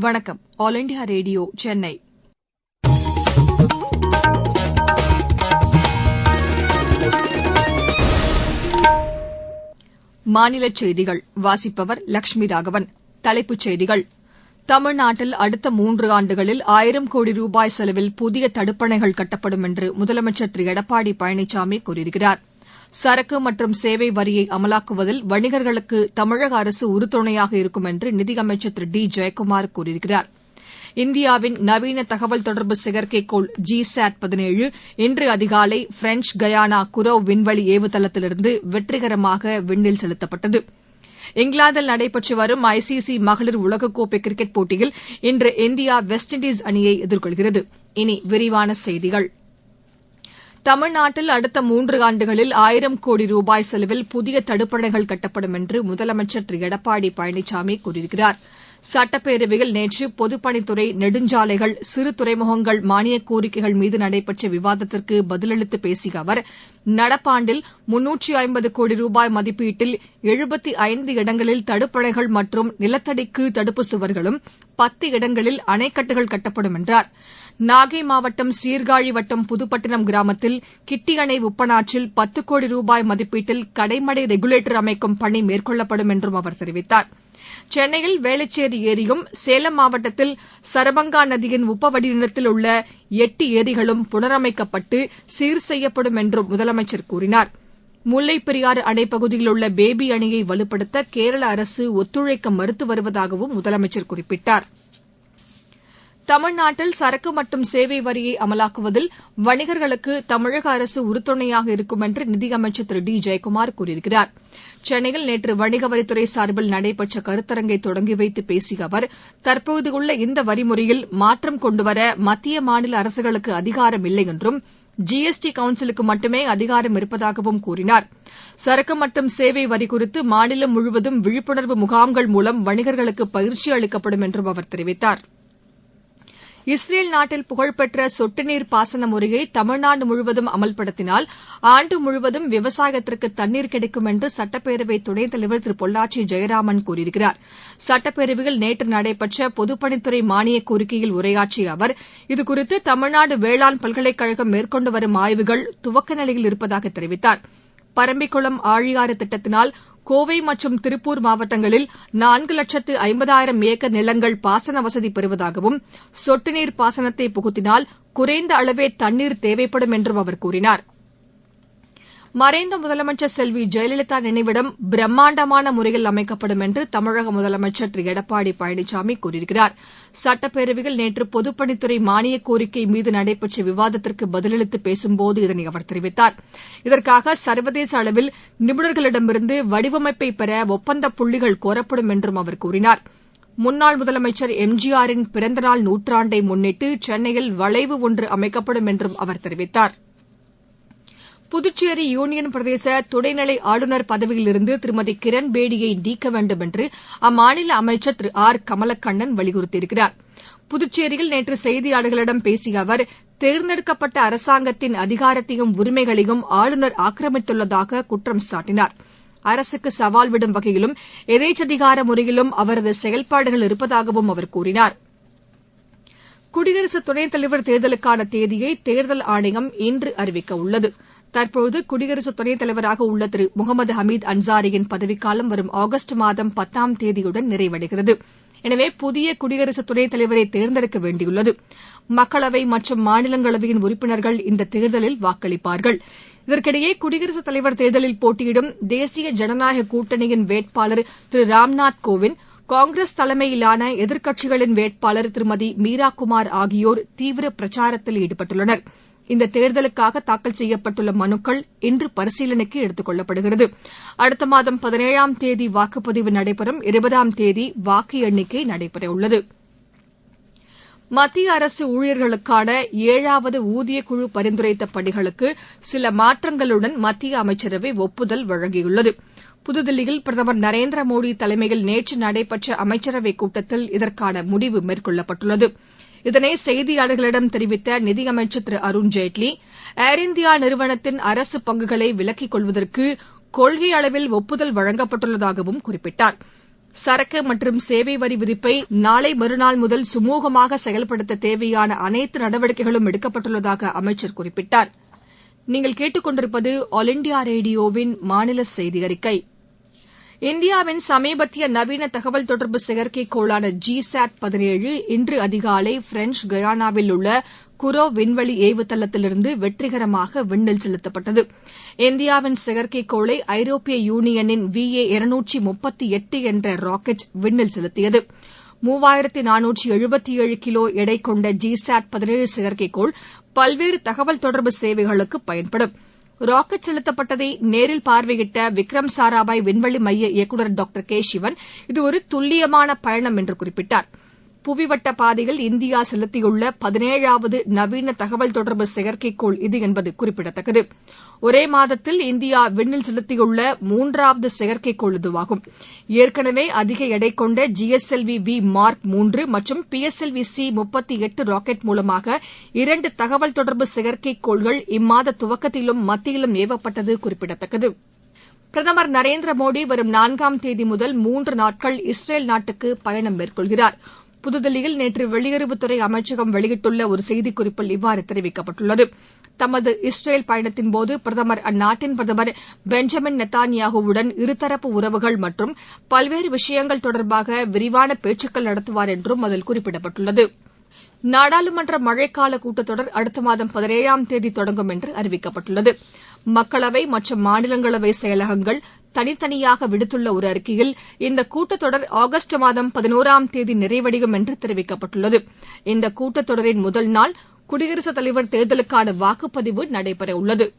வணக்கம். All India Radio Chennai. மாநிலச் செய்திகள். வாசிப்பவர் லட்சுமி ராகவன். தலைப்புச் செய்திகள். தமிழ்நாட்டில் அடுத்த மூன்று ஆண்டுகளில் ஆயிரம் கோடி ரூபாய் செலவில் புதிய தடுப்பணைகள் கட்டப்படும் என்று முதலமைச்சர் திரு. எடப்பாடி பழனிசாமி கூறியிருக்கிறார். சரக்கு மற்றும் சேவை வரியை அமலாக்குவதில் வணிகர்களுக்கு தமிழக அரசு உறுதுணையாக இருக்கும் என்று நிதியமைச்சர் திரு டி ஜெயக்குமார் கூறியிருக்கிறார். இந்தியாவின் நவீன தகவல் தொடர்பு செயற்கைக்கோள் ஜி சாட் பதினேழு இன்று அதிகாலை பிரெஞ்ச் கயானா குரோ விண்வெளி ஏவுதளத்திலிருந்து வெற்றிகரமாக விண்ணில் செலுத்தப்பட்டது. இங்கிலாந்தில் நடைபெற்று வரும் ஐசிசி மகளிர் உலகக்கோப்பை கிரிக்கெட் போட்டியில் இன்று இந்தியா வெஸ்ட் இண்டீஸ் அணியை எதிர்கொள்கிறது. இனி விரிவான செய்திகள். தமிழ்நாட்டில் அடுத்த மூன்று ஆண்டுகளில் ஆயிரம் கோடி ரூபாய் செலவில் புதிய தடுப்பணைகள் கட்டப்படும் என்று முதலமைச்சர் திரு. எடப்பாடி பழனிசாமி கூறியிருக்கிறார். சட்டப்பேரவையில் நேற்று பொதுப்பணித்துறை நெடுஞ்சாலைகள் சிறு துறைமுகங்கள் மானியக் கோரிக்கைகள் மீது நடைபெற்ற விவாதத்திற்கு பதிலளித்து பேசிய அவர் நடப்பாண்டில் முன்னூற்று ஐம்பது கோடி ரூபாய் மதிப்பீட்டில் எழுபத்தி ஐந்து இடங்களில் தடுப்பணைகள் மற்றும் நிலத்தடிக்கு தடுப்பு சுவர்களும் பத்து இடங்களில் அணைக்கட்டுகள் கட்டப்படும் என்றார். நாகை மாவட்டம் சீர்காழி வட்டம் புதுப்பட்டினம் கிராமத்தில் கிட்டி அணை உப்பனாற்றில் பத்து கோடி ரூபாய் மதிப்பீட்டில் கடைமடை ரெகுலேட்டர் அமைக்கும் பணி மேற்கொள்ளப்படும் என்றும் அவர் தெரிவித்தார். சென்னையில் வேளச்சேரி ஏரியும் சேலம் மாவட்டத்தில் சரபங்கா நதியின் உப்பவடிநிலத்தில் உள்ள எட்டு ஏரிகளும் புனரமைக்கப்பட்டு சீர் செய்யப்படும் என்றும் முதலமைச்சர் கூறினார். முல்லைப் பெரியாறு அணைப் பகுதியில் உள்ள பேபி அணையை வலுப்படுத்த கேரள அரசு ஒத்துழைக்க மறுத்து வருவதாகவும் முதலமைச்சர் குறிப்பிட்டார். தமிழ்நாட்டில் சரக்கு மற்றும் சேவை வரியை அமலாக்குவதில் வணிகர்களுக்கு தமிழக அரசு உறுதுணையாக இருக்கும் என்று நிதியமைச்சர் திரு டி ஜெயக்குமார் கூறியிருக்கிறார். சென்னையில் நேற்று வணிக வரித்துறை சார்பில் நடைபெற்ற கருத்தரங்கை தொடங்கி வைத்து பேசிய அவர் தற்போதுள்ள இந்த வரிமுறையில் மாற்றம் கொண்டுவர மத்திய மாநில அரசுகளுக்கு அதிகாரம் இல்லை என்றும் ஜிஎஸ்டி கவுன்சிலுக்கு மட்டுமே அதிகாரம் இருப்பதாகவும் கூறினார். சரக்கு மற்றும் சேவை வரி குறித்து மாநிலம் முழுவதும் விழிப்புணர்வு முகாம்கள் மூலம் வணிகர்களுக்கு பயிற்சி அளிக்கப்படும் என்றும் அவர் தெரிவித்தார். இஸ்ரேல் நாட்டில் புகழ்பெற்ற சொட்டு நீர் பாசன முறையை தமிழ்நாடு முழுவதும் அமல்படுத்தினால் ஆண்டு முழுவதும் விவசாயத்திற்கு தண்ணீர் கிடைக்கும் என்று சட்டப்பேரவை துணைத் தலைவர் திரு பொள்ளாச்சி ஜெயராமன் கூறியிருக்கிறார். சட்டப்பேரவையில் நேற்று நடைபெற்ற பொதுப்பணித்துறை மானியக் கோரிக்கையில் உரையாற்றிய அவர் இதுகுறித்து தமிழ்நாடு வேளாண் பல்கலைக்கழகம் மேற்கொண்டு வரும் ஆய்வுகள் துவக்க நிலையில் இருப்பதாக தெரிவித்தார். பரம்பிக்குளம் ஆழியாறு திட்டத்தினால் கோவை மற்றும் திருப்பூர் மாவட்டங்களில் நான்கு லட்சத்து ஐம்பதாயிரம் ஏக்கர் நிலங்கள் பாசன வசதி பெறுவதாகவும் சொட்டு நீர் பாசனத்தை புகுத்தினால் குறைந்த அளவே தண்ணீர் தேவைப்படும் என்றும் அவர் கூறினார். மறைந்த முதலமைச்சர் செல்வி ஜெயலலிதா நினைவிடம் பிரம்மாண்டமான முறையில் அமைக்கப்படும் என்று தமிழக முதலமைச்சர் திரு. எடப்பாடி பழனிசாமி கூறியிருக்கிறார். சட்டப்பேரவையில் நேற்று பொதுப்பணித்துறை மானியக் கோரிக்கை மீது நடைபெற்ற விவாதத்திற்கு பதிலளித்து பேசும்போது இதனை அவர் தெரிவித்தார். இதற்காக சர்வதேச அளவில் நிபுணர்களிடமிருந்து வடிவமைப்பை பெற ஒப்பந்த புள்ளிகள் கோரப்படும் என்றும் அவர் கூறினார். முன்னாள் முதலமைச்சர் எம்ஜிஆரின் பிறந்தநாள் நூற்றாண்டை முன்னிட்டு சென்னையில் வளைவு ஒன்று அமைக்கப்படும் என்றும் அவர் தெரிவித்தார். புதுச்சேரி யூனியன் பிரதேச துணைநிலை ஆளுநர் பதவியிலிருந்து திருமதி கிரண் பேடியை நீக்க வேண்டும் என்று அம்மாநில அமைச்சர் திரு ஆர் கமலக்கண்ணன் வலியுறுத்தியிருக்கிறார். புதுச்சேரியில் நேற்று செய்தியாளர்களிடம் பேசிய அவர் தேர்ந்தெடுக்கப்பட்ட அரசாங்கத்தின் அதிகாரத்தையும் உரிமைகளையும் ஆளுநர் ஆக்கிரமித்துள்ளதாக குற்றம் சாட்டினார். அரசுக்கு சவால் விடும் வகையிலும் எதேச்சதிகார முறையிலும் அவரது செயல்பாடுகள் இருப்பதாகவும் அவர் கூறினார். குடியரசு துணைத் தலைவர் தேர்தலுக்கான தேதியை தேர்தல் ஆணையம் இன்று அறிவிக்க உள்ளது. தற்போது குடியரசு துணைத் தலைவராக உள்ள திரு முகமது ஹமீத் அன்சாரியின் பதவிக்காலம் வரும் ஆகஸ்ட் மாதம் பத்தாம் தேதியுடன் நிறைவடைகிறது. எனவே புதிய குடியரசு துணைத் தலைவரை தேர்ந்தெடுக்க வேண்டியுள்ளது. மக்களவை மற்றும் மாநிலங்களவையின் உறுப்பினர்கள் இந்த தேர்தலில் வாக்களிப்பார்கள். இதற்கிடையே குடியரசுத் தலைவர் தேர்தலில் போட்டியிடும் தேசிய ஜனநாயக கூட்டணியின் வேட்பாளர் திரு ராம்நாத் கோவிந்த் காங்கிரஸ் தலைமையிலான எதிர்க்கட்சிகளின் வேட்பாளர் திருமதி மீரா குமார் ஆகியோர் தீவிர பிரச்சாரத்தில் ஈடுபட்டுள்ளனா் இந்த தேர்தலுக்காக தாக்கல் செய்யப்பட்டுள்ள மனுக்கள் இன்று பரிசீலனைக்கு எடுத்துக் கொள்ளப்படுகிறது. அடுத்த மாதம் பதினேழாம் தேதி வாக்குப்பதிவு நடைபெறும். இருபதாம் தேதி வாக்கு எண்ணிக்கை நடைபெறவுள்ளது மத்திய அரசு ஊழியர்களுக்கான ஏழாவது ஊதியக்குழு பரிந்துரைத்த பணிகளுக்கு சில மாற்றங்களுடன் மத்திய அமைச்சரவை ஒப்புதல் வழங்கியுள்ளது. புதுதில்லியில் பிரதமர் நரேந்திர மோடி தலைமையில் நேற்று நடைபெற்ற அமைச்சரவைக் கூட்டத்தில் இதற்கான முடிவு மேற்கொள்ளப்பட்டுள்ளது. இதனை செய்தியாளர்களிடம் தெரிவித்த நிதியமைச்சர் திரு அருண்ஜேட்லி ஏர் இந்தியா நிறுவனத்தின் அரசு பங்குகளை விலக்கிக் கொள்வதற்கு கொள்கை அளவில் ஒப்புதல் வழங்கப்பட்டுள்ளதாகவும் குறிப்பிட்டார். சரக்கு மற்றும் சேவை வரி விதிப்பை நாளை மறுநாள் முதல் சுமூகமாக செயல்படுத்த தேவையான அனைத்து நடவடிக்கைகளும் எடுக்கப்பட்டுள்ளதாக அமைச்சர் குறிப்பிட்டார். இந்தியாவின் சமீபத்திய நவீன தகவல் தொடர்பு செயற்கைக்கோளான ஜி சாட் பதினேழு இன்று அதிகாலை பிரெஞ்ச் கயானாவில் உள்ள குரோ விண்வெளி ஏவுதளத்திலிருந்து வெற்றிகரமாக விண்ணில் செலுத்தப்பட்டது. இந்தியாவின் செயற்கைக்கோளை ஐரோப்பிய யூனியனின் வி ஏ இருநூற்றி முப்பத்தி எட்டு என்ற ராக்கெட் விண்ணில் செலுத்தியது. மூவாயிரத்து நானூற்றி எழுபத்தி ஏழு கிலோ எடை கொண்ட ஜி சாட் பதினேழு செயற்கைக்கோள் பல்வேறு தகவல் தொடர்பு சேவைகளுக்கு பயன்படும். ராக்கெட் செலுத்தப்பட்டதை நேரில் பார்வையிட்ட விக்ரம் சாராபாய் விண்வெளி மைய இயக்குநர் டாக்டர் கே சிவன் இது ஒரு துல்லியமான பயணம் என்று குறிப்பிட்டார். புவிவட்ட பாதையில் இந்தியா செலுத்தியுள்ள பதினேழாவது நவீன தகவல் தொடர்பு செயற்கைக்கோள் இது என்பது குறிப்பிடத்தக்கது. ஒரே மாதத்தில் இந்தியா விண்ணில் செலுத்தியுள்ள மூன்றாவது செயற்கைக்கோள் இதுவாகும். ஏற்கனவே அதிக எடை கொண்ட G S L V V mark மூன்று மற்றும் P S L V C முப்பத்தி எட்டு ராக்கெட் மூலமாக இரண்டு தகவல் தொடர்பு செயற்கைக்கோள்கள் இம்மாத துவக்கத்திலும் மத்தியிலும் ஏவப்பட்டது குறிப்பிடத்தக்கது. பிரதமர் நரேந்திர மோடி வரும் நான்காம் தேதி முதல் மூன்று நாட்கள் இஸ்ரேல் நாட்டுக்கு பயணம் மேற்கொள்கிறாா் புதுதில்லியில் நேற்று வெளியுறவுத்துறை அமைச்சகம் வெளியிட்டுள்ள ஒரு செய்திக்குறிப்பில் இவ்வாறு தெரிவிக்கப்பட்டுள்ளது. தமது இஸ்ரேல் பயணத்தின்போது பிரதமர் அந்நாட்டின் பிரதமர் பெஞ்சமின் நெத்தான்யாகுவுடன் இருதரப்பு உறவுகள் மற்றும் பல்வேறு விஷயங்கள் தொடர்பாக விரிவான பேச்சுக்கள் நடத்துவார் என்றும் அதில் குறிப்பிடப்பட்டுள்ளது. நாடாளுமன்ற மழைக்கால கூட்டத்தொடர் அடுத்த மாதம் பதினேழாம் தேதி தொடங்கும் என்று அறிவிக்கப்பட்டுள்ளது. மக்களவை மற்றும் மாநிலங்களவை செயலகங்கள் தனித்தனியாக விடுத்துள்ள ஒரு அறிக்கையில் இந்த கூட்டத்தொடர் ஆகஸ்ட் மாதம் பதினோராம் தேதி நிறைவடையும் என்று தெரிவிக்கப்பட்டுள்ளது. இந்த கூட்டத்தொடரின் முதல் நாள் குடியரசுத் தலைவர் தேர்தலுக்கான வாக்குப்பதிவு நடைபெறவுள்ளது.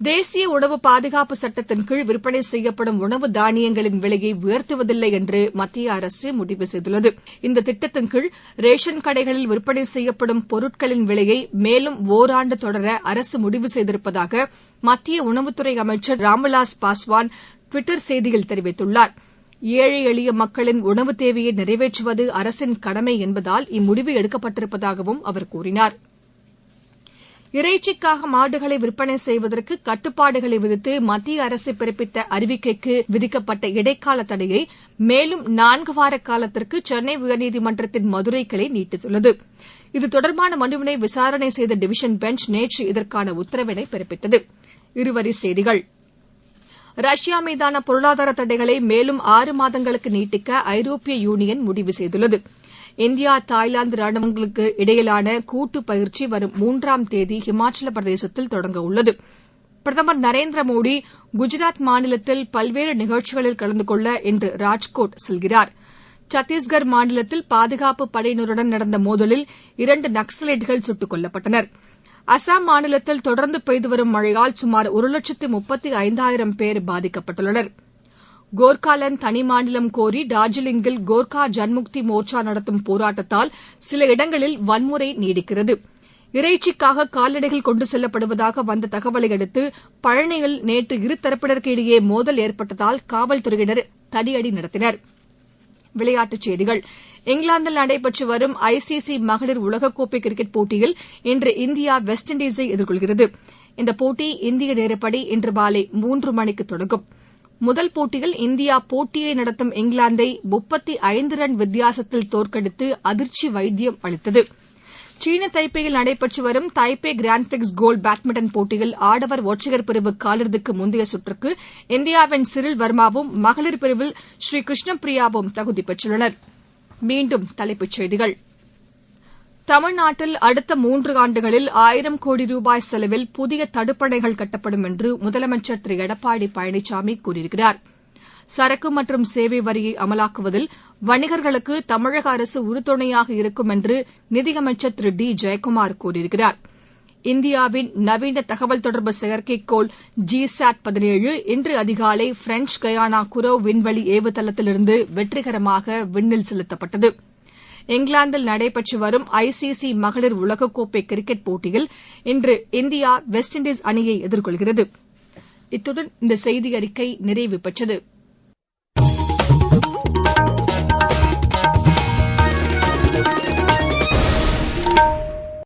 தேசிய உணவு பாதுகாப்பு சட்டத்தின் கீழ் விற்பனை செய்யப்படும் உணவு தானியங்களின் விலையை உயர்த்துவதில்லை என்று மத்திய அரசு முடிவு செய்துள்ளது. இந்த திட்டத்தின் கீழ் ரேஷன் கடைகளில் விற்பனை செய்யப்படும் பொருட்களின் விலையை மேலும் ஒராண்டு தொடர அரசு முடிவு செய்திருப்பதாக மத்திய உணவுத்துறை அமைச்சர் ராம்விலாஸ் பாஸ்வான் டுவிட்டர் செய்தியில் தெரிவித்துள்ளார். ஏழை எளிய மக்களின் உணவு தேவையை நிறைவேற்றுவது அரசின் கடமை என்பதால் இம்முடிவு எடுக்கப்பட்டிருப்பதாகவும் அவர் கூறினார். இறைச்சிக்காக மாடுகளை விற்பனை செய்வதற்கு கட்டுப்பாடுகளை விதித்து மத்திய அரசு பிறப்பித்த அறிவிக்கைக்கு விதிக்கப்பட்ட இடைக்கால தடையை மேலும் நான்கு வார காலத்திற்கு சென்னை உயர்நீதிமன்றத்தின் மதுரை கிளை நீட்டித்துள்ளது. இது தொடர்பான மனுவினை விசாரணை செய்த டிவிஷன் பெஞ்ச் நேற்று இதற்கான உத்தரவினை பிறப்பித்தது. இருவரி செய்திகள். ரஷ்யா மீதான பொருளாதார தடைகளை மேலும் ஆறு மாதங்களுக்கு நீட்டிக்க ஐரோப்பிய யூனியன் முடிவு செய்துள்ளது. இந்தியா தாய்லாந்து ராணுவங்களுக்கு இடையிலான கூட்டு பயிற்சி வரும் மூன்றாம் தேதி ஹிமாச்சல பிரதேசத்தில் தொடங்க உள்ளது. பிரதமர் நரேந்திர மோடி குஜராத் மாநிலத்தில் பல்வேறு நிகழ்ச்சிகளில் கலந்து கொள்ள இன்று ராஜ்கோட் செல்கிறார். சத்தீஸ்கர் மாநிலத்தில் பாதுகாப்பு படையினருடன் நடந்த மோதலில் இரண்டு நக்ஸலைட்டுகள் சுட்டுக் கொல்லப்பட்டனர். அசாம் மாநிலத்தில் தொடர்ந்து பெய்து வரும் மழையால் சுமார் ஒரு லட்சத்து முப்பத்தி ஐந்தாயிரம் பேர் பாதிக்கப்பட்டுள்ளனா் கோர்க்காலேந்து தனி மாநிலம் கோரி டார்ஜிலிங்கில் கோர்க்கா ஜன்முக்தி மோர்ச்சா நடத்தும் போராட்டத்தால் சில இடங்களில் வன்முறை நீடிக்கிறது. இறைச்சிக்காக கால்நடைகள் கொண்டு செல்லப்படுவதாக வந்த தகவலை அடுத்து பழனியில் நேற்று இருதரப்பினருக்கு இடையே மோதல் ஏற்பட்டதால் காவல்துறையினர் தடியடி நடத்தினர். விளையாட்டுச் செய்திகள். இங்கிலாந்தில் நடைபெற்று வரும் ஐசிசி மகளிர் உலகக்கோப்பை கிரிக்கெட் போட்டியில் இன்று இந்தியா வெஸ்ட் இண்டீஸை எதிர்கொள்கிறது. இந்த போட்டி இந்திய நேரப்படி இன்று மாலை மூன்று மணிக்கு தொடங்கும். முதல் போட்டியில் இந்தியா போட்டியை நடத்தும் இங்கிலாந்தை முப்பத்தி ஐந்து ரன் வித்தியாசத்தில் தோற்கடித்து அதிர்ச்சி வைத்தியம் அளித்தது. சீன தைப்பேயில் நடைபெற்று வரும் Taipei Grand Prix Gold badminton போட்டியில் ஆடவர் ஒற்றையர் பிரிவு காலிறுதிக்கு முந்தைய சுற்றுக்கு இந்தியாவின் சிரில் வர்மாவும் மகளிர் பிரிவில் ஸ்ரீகிருஷ்ணபிரியாவும் தகுதி பெற்றுள்ளனர். மீண்டும் தலைப்புச் செய்திகள். தமிழ்நாட்டில் அடுத்த மூன்று ஆண்டுகளில் ஆயிரம் கோடி ரூபாய் செலவில் புதிய தடுப்பணைகள் கட்டப்படும் என்று முதலமைச்சர் திரு. எடப்பாடி பழனிசாமி கூறியிருக்கிறார். சரக்கு மற்றும் சேவை வரியை அமலாக்குவதில் வணிகர்களுக்கு தமிழக அரசு உறுதுணையாக இருக்கும் என்று நிதியமைச்சர் திரு. டி. ஜெயக்குமார் கூறியிருக்கிறார். இந்தியாவின் நவீன தகவல் தொடர்பு செயற்கைக்கோள் ஜி சாட் பதினேழு இன்று அதிகாலை பிரெஞ்ச் கயானா குரோ விண்வெளி ஏவுதளத்திலிருந்து வெற்றிகரமாக விண்ணில் செலுத்தப்பட்டது. இங்கிலாந்தில் நடைபெற்று வரும் ஐ சி சி மகளிர் உலகக்கோப்பை கிரிக்கெட் போட்டியில் இன்று இந்தியா வெஸ்ட் இண்டீஸ் அணியை எதிர்கொள்கிறது.